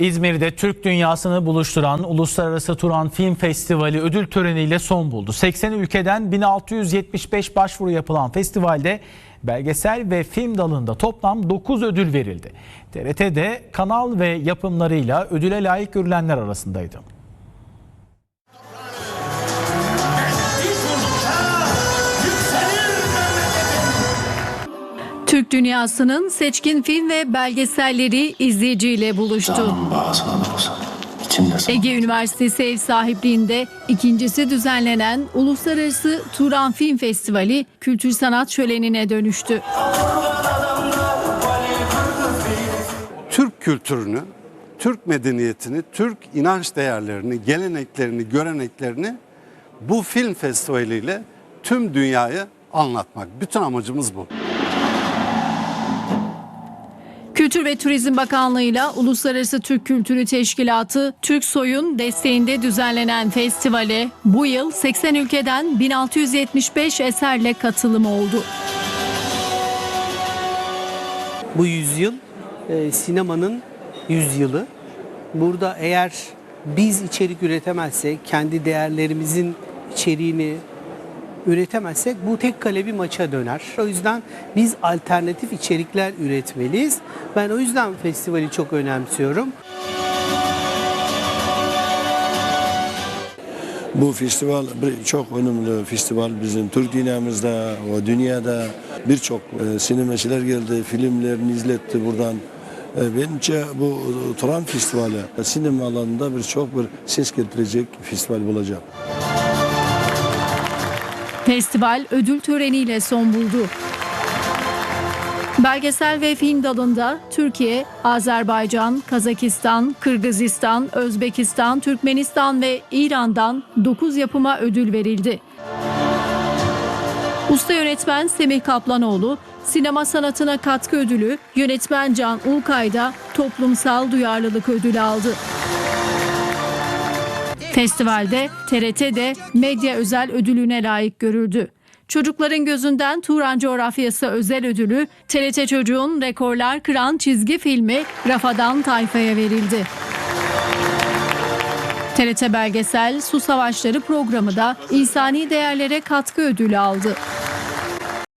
İzmir'de Türk dünyasını buluşturan Uluslararası Turan Film Festivali ödül töreniyle son buldu. 80 ülkeden 1675 başvuru yapılan festivalde belgesel ve film dalında toplam 9 ödül verildi. TRT'de kanal ve yapımlarıyla ödüle layık görülenler arasındaydı. Türk dünyasının seçkin film ve belgeselleri izleyiciyle buluştu. Ege Üniversitesi ev sahipliğinde ikincisi düzenlenen Uluslararası Turan Film Festivali kültür sanat şölenine dönüştü. Türk kültürünü, Türk medeniyetini, Türk inanç değerlerini, geleneklerini, göreneklerini bu film festivaliyle tüm dünyaya anlatmak. Bütün amacımız bu. Kültür ve Turizm Bakanlığı'yla Uluslararası Türk Kültürü Teşkilatı Türk Soy'un desteğinde düzenlenen festivale bu yıl 80 ülkeden 1675 eserle katılım oldu. Bu yüzyıl e, sinemanın yüzyılı. Burada eğer biz içerik üretemezsek, kendi değerlerimizin içeriğini üretemezsek bu tek kale bir maça döner. O yüzden biz alternatif içerikler üretmeliyiz. Ben o yüzden festivali çok önemsiyorum. Bu festival çok önemli festival bizim Türk dünyamızda ve dünyada birçok e, sinemacılar geldi, filmlerini izletti buradan. E, bence bu Turan Festivali sinema alanında birçok bir ses getirecek festival olacak. Festival ödül töreniyle son buldu. Belgesel ve film dalında Türkiye, Azerbaycan, Kazakistan, Kırgızistan, Özbekistan, Türkmenistan ve İran'dan 9 yapıma ödül verildi. Usta yönetmen Semih Kaplanoğlu, sinema sanatına katkı ödülü, yönetmen Can Ulkay'da toplumsal duyarlılık ödülü aldı. Festivalde TRT de medya özel ödülüne layık görüldü. Çocukların gözünden Turan Coğrafyası özel ödülü TRT Çocuğun rekorlar kıran çizgi filmi Rafadan Tayfa'ya verildi. TRT Belgesel Su Savaşları programı da insani değerlere katkı ödülü aldı.